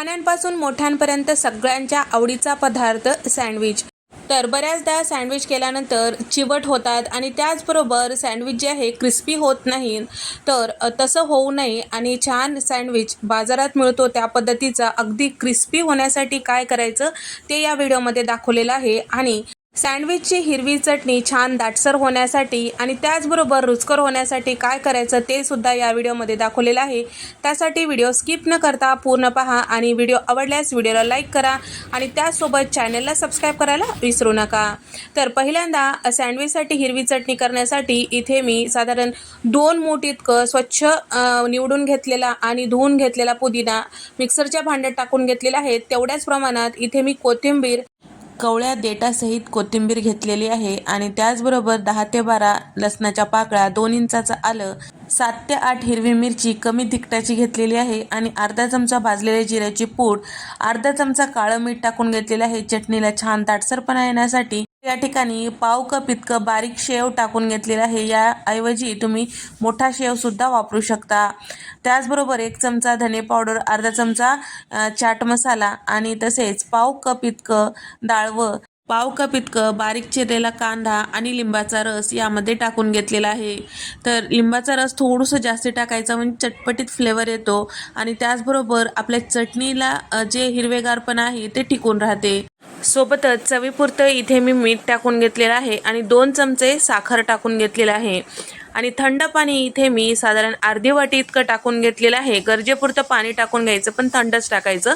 लहानांपासून मोठ्यांपर्यंत सगळ्यांच्या आवडीचा पदार्थ सँडविच. तर बऱ्याचदा सँडविच केल्यानंतर चिवट होतात आणि त्याचबरोबर सँडविच जे आहे क्रिस्पी होत नाही. तर तसं होऊ नये आणि छान सँडविच बाजारात मिळतो त्या पद्धतीचा अगदी क्रिस्पी होण्यासाठी काय करायचं ते या व्हिडिओमध्ये दाखवलेलं आहे. आणि सँडविचची हिरवी चटणी छान दाटसर होण्यासाठी आणि त्याचबरोबर रुचकर होण्यासाठी काय करायचं ते सुद्धा या व्हिडिओमध्ये दाखवलेलं आहे. त्यासाठी व्हिडिओ स्किप न करता पूर्ण पहा आणि व्हिडिओ आवडल्यास व्हिडिओला लाईक करा आणि त्याचसोबत चॅनलला सबस्क्राईब करायला विसरू नका. तर पहिल्यांदा सँडविचसाठी हिरवी चटणी करण्यासाठी इथे मी साधारण दोन मूठ इतकं स्वच्छ निवडून घेतलेला आणि धुवून घेतलेला पुदिना मिक्सरच्या भांड्यात टाकून घेतलेला आहे. तेवढ्याच प्रमाणात इथे मी कोथिंबीर कवळ्या देटासहित कोथिंबीर घेतलेली आहे आणि त्याचबरोबर दहा ते बारा लसणाच्या पाकळ्या दोन इंचाचं आलं सात ते आठ हिरवी मिरची कमी तिखटाची घेतलेली आहे आणि अर्धा चमचा भाजलेल्या जिऱ्याची पूड अर्धा चमचा काळं मीठ टाकून घेतलेलं आहे. चटणीला छान ताटसरपणा येण्यासाठी या ठिकाणी पाव कप इतकं बारीक शेव टाकून घेतलेलं आहे. याऐवजी तुम्ही मोठा शेवसुद्धा वापरू शकता. त्याचबरोबर एक चमचा धने पावडर अर्धा चमचा चाट मसाला आणि तसेच पाव कप इतकं व पाव कप इतकं बारीक चिरलेला कांदा आणि लिंबाचा रस यामध्ये टाकून घेतलेला आहे. तर लिंबाचा रस थोडंसं जास्त टाकायचा म्हणजे चटपटीत फ्लेवर येतो आणि त्याचबरोबर आपल्या चटणीला जे हिरवेगारपण आहे ते टिकून राहते. सोबतच चवीपुरतं इथे मी मीठ टाकून घेतलेलं आहे आणि दोन चमचे साखर टाकून घेतलेलं आहे. आणि थंड पाणी इथे मी साधारण अर्धी वाटी इतकं टाकून घेतलेलं आहे. गरजेपुरतं पाणी टाकून घ्यायचं पण थंडच टाकायचं.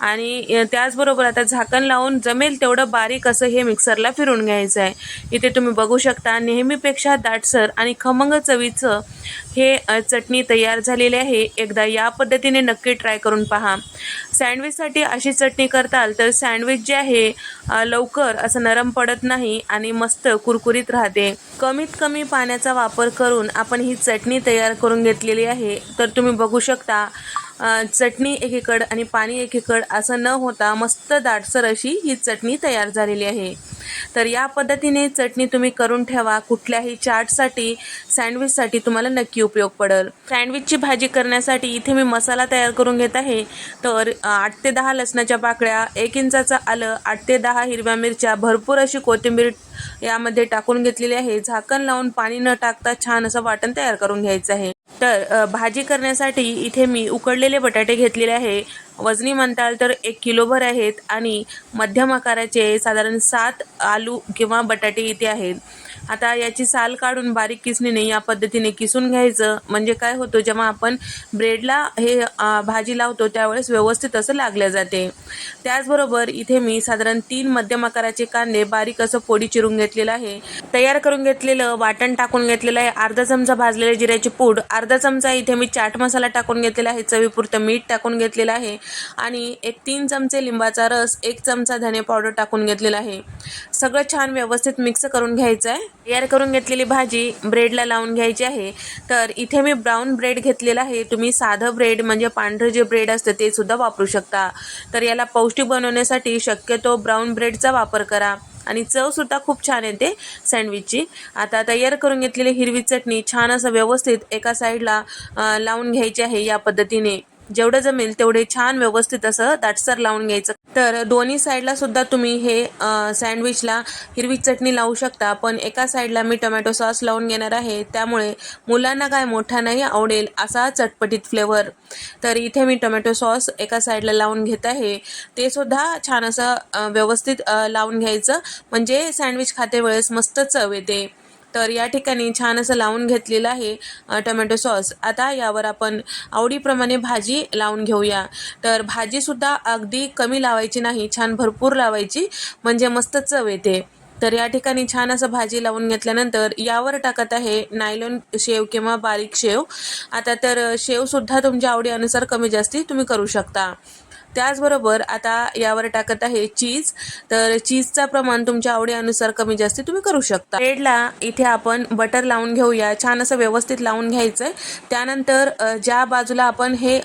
आणि त्याचबरोबर आता झाकण लावून जमेल तेवढं बारीक असं हे मिक्सरला फिरून घ्यायचं आहे. इथे तुम्ही बघू शकता नेहमीपेक्षा दाटसर आणि खमंग चवीचं हे चटणी तयार झालेली आहे. एकदा या पद्धतीने नक्की ट्राय करून पहा. सँडविचसाठी अशी चटणी करताल तर सँडविच जे आहे लवकर असं नरम पडत नाही आणि मस्त कुरकुरीत राहते. कमीत कमी पाण्याचा वापर करून आपण ही चटणी तयार करून घेतलेली आहे. तर तुम्ही बघू शकता चटणी एकीकड आणि पाणी एकीकड असं न होता मस्त दाटसर अशी ही चटणी तयार झालेली आहे. तर या पद्धतीने चटणी तुम्ही करून ठेवा. कुठल्याही चाटसाठी सँडविचसाठी तुम्हाला नक्की उपयोग पडेल. सँडविचची भाजी करण्यासाठी इथे मी मसाला तयार करून घेत आहे. तर आठ ते दहा लसणाच्या पाकळ्या एक इंचाचं आलं आठ ते दहा हिरव्या मिरच्या भरपूर अशी कोथिंबीर यामध्ये टाकून घेतलेली आहे. झाकण लावून पाणी न टाकता छान असं वाटण तयार करून घ्यायचं आहे. तर भाजी करण्यासाठी इथे मी उकडलेले बटाटे घेतलेले आहे. वजनी म्हणताल तर एक किलोभर आहेत आणि मध्यम आकाराचे साधारण सात आलू किंवा बटाटे इथे आहेत. आता याची साल काढून बारीक किसणीने या पद्धतीने किसून घ्यायचं. म्हणजे काय होतं जेव्हा आपण ब्रेडला हे भाजी लावतो त्यावेळेस व्यवस्थित असं लागले जाते. त्याचबरोबर इथे मी साधारण तीन मध्यम आकाराचे कांदे बारीक असं पोडी चिरून घेतलेलं आहे. तयार करून घेतलेलं वाटण टाकून घेतलेलं आहे. अर्धा चमचा भाजलेल्या जिऱ्याची पूड अर्धा चमचा इथे मी चाट मसाला टाकून घेतलेला आहे. चवीपुरतं मीठ टाकून घेतलेलं आहे. आणि एक तीन चमचे लिंबाचा रस एक चमचा धने पावडर टाकून घेतलेला आहे. सगळं छान व्यवस्थित मिक्स करून घ्यायचं आहे तयार करून घेतलेली भाजी ब्रेडला लावून घ्यायची आहे. तर इथे मी ब्राऊन ब्रेड घेतलेला आहे. तुम्ही साधं ब्रेड म्हणजे पांढरं जे ब्रेड असतं ते सुद्धा वापरू शकता. तर याला पौष्टिक बनवण्यासाठी शक्यतो ब्राऊन ब्रेडचा वापर करा. आणि चवसुद्धा खूप छान येते सँडविचची. आता तयार करून घेतलेली हिरवी चटणी छान असं व्यवस्थित एका साईडला लावून घ्यायची आहे या पद्धतीने. जेवढं जमेल तेवढे छान व्यवस्थित असं दाटसर लावून घ्यायचं. तर दोन्ही साईडला सुद्धा तुम्ही हे सँडविचला हिरवी चटणी लावू शकता. पण एका साईडला मी टोमॅटो सॉस लावून घेणार आहे. त्यामुळे मुलांना काय मोठ्यांनाही आवडेल असा चटपटीत फ्लेवर. तर इथे मी टोमॅटो सॉस एका साईडला लावून घेत आहे. ते सुद्धा छान असं व्यवस्थित लावून घ्यायचं. म्हणजे सँडविच खाते वेळेस मस्त चव येते. तर या ठिकाणी छान असं लावून घेतलेलं आहे टोमॅटो सॉस. आता यावर आपण आवडीप्रमाणे भाजी लावून घेऊया. तर भाजीसुद्धा अगदी कमी लावायची नाही छान भरपूर लावायची म्हणजे मस्त चव येते. तर या ठिकाणी छान असं भाजी लावून घेतल्यानंतर यावर टाकत आहे नायलॉन शेव किंवा बारीक शेव. आता तर शेवसुद्धा तुमच्या आवडीनुसार कमी जास्ती तुम्ही करू शकता. त्याचबरोबर आता यावर टाकत आहे चीज तर चीजचा प्रमाण तुमच्या आवडीनुसार कमी जास्ती तुम्ही करू शकता. ब्रेडला इथे आपण बटर लावून घेऊया. छान असं व्यवस्थित लावून घ्यायचं आहे त्यानंतर ज्या बाजूला आपण हे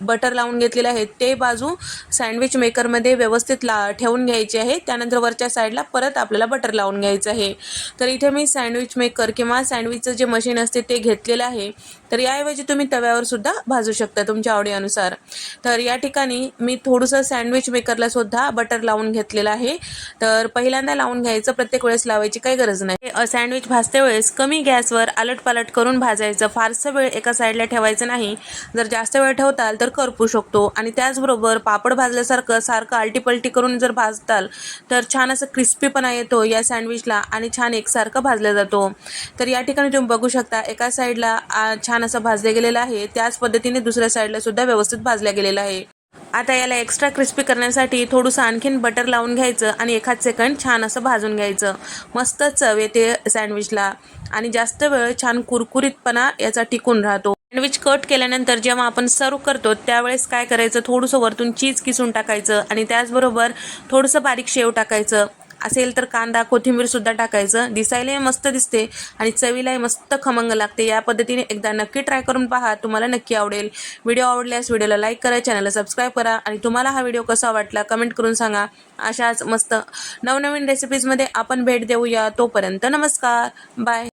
बटर लावून घेतलेलं आहे ते बाजू सँडविच मेकरमध्ये व्यवस्थित ला ठेवून घ्यायची आहे. त्यानंतर वरच्या साईडला परत आपल्याला बटर लावून घ्यायचं आहे. तर इथे मी सँडविच मेकर किंवा सँडविचचं जे मशीन असते ते घेतलेलं आहे. तर याऐवजी तुम्ही तव्यावर सुद्धा भाजू शकता तुमच्या आवडीनुसार. तर या ठिकाणी मी थोडंसं सँडविच मेकरला सुद्धा बटर लावून घेतलेलं आहे. तर पहिल्यांदा लावून घ्यायचं प्रत्येक वेळेस लावायची काही गरज नाही. सँडविच भाजते वेळेस कमी गॅसवर आलटपालट करून भाजायचं. फारसं वेळ एका साईडला ठेवायचं नाही. जर जास्त वेळ ठेवताल तर करपू शकतो. आणि त्याचबरोबर पापड भाजल्यासारखं सारखं आलटीपलटी करून जर भाजताल तर छान असं क्रिस्पीपणा येतो या सँडविचला आणि छान एकसारखं भाजला जातो. तर या ठिकाणी तुम्ही बघू शकता एका साईडला छान छान असं भाजलं गेलेलं आहे. त्याच पद्धतीने दुसऱ्या साईडला सुद्धा व्यवस्थित भाजल्या गेलेलं आहे. आता याला एक्स्ट्रा क्रिस्पी करण्यासाठी थोडंसं आणखीन बटर लावून घ्यायचं आणि एखाद सेकंड छान असं भाजून घ्यायचं. मस्त चव येते सँडविचला आणि जास्त वेळ छान कुरकुरीतपणा याचा टिकून राहतो. सँडविच कट केल्यानंतर जेव्हा आपण सर्व करतो त्यावेळेस काय करायचं? थोडंसं वरतून चीज किसून टाकायचं आणि त्याचबरोबर थोडंसं बारीक शेव टाकायचं. असेल तर कांदा कोथिंबीर सुद्धा टाकायचं. दिसायलाही मस्त दिसते आणि चवीलाही मस्त खमंग लागते. या पद्धतीने एकदा नक्की ट्राय करून पहा. तुम्हाला नक्की आवडेल. व्हिडिओ आवडल्यास व्हिडिओला लाईक करा चॅनलला सबस्क्राईब करा आणि तुम्हाला हा व्हिडिओ कसा वाटला कमेंट करून सांगा. अशाच मस्त नवनवीन रेसिपीजमध्ये आपण भेट देऊया. तोपर्यंत नमस्कार. बाय